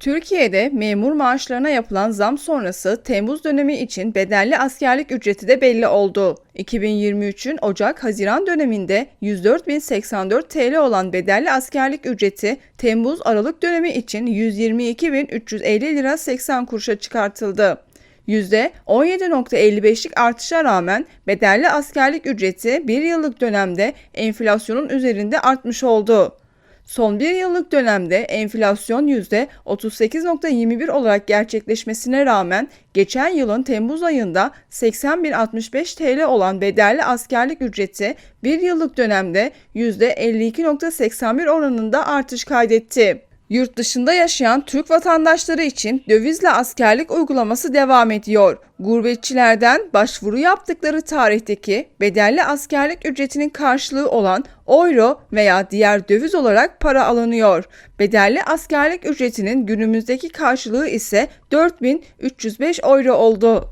Türkiye'de memur maaşlarına yapılan zam sonrası Temmuz dönemi için bedelli askerlik ücreti de belli oldu. 2023'ün Ocak-Haziran döneminde 104.084 TL olan bedelli askerlik ücreti Temmuz-Aralık dönemi için 122.350 lira 80 kuruşa çıkartıldı. %17.55'lik artışa rağmen bedelli askerlik ücreti bir yıllık dönemde enflasyonun üzerinde artmış oldu. Son bir yıllık dönemde enflasyon %38.21 olarak gerçekleşmesine rağmen geçen yılın Temmuz ayında 80.065 TL olan bedelli askerlik ücreti bir yıllık dönemde %52.81 oranında artış kaydetti. Yurt dışında yaşayan Türk vatandaşları için dövizle askerlik uygulaması devam ediyor. Gurbetçilerden başvuru yaptıkları tarihteki bedelli askerlik ücretinin karşılığı olan euro veya diğer döviz olarak para alınıyor. Bedelli askerlik ücretinin günümüzdeki karşılığı ise 4305 euro oldu.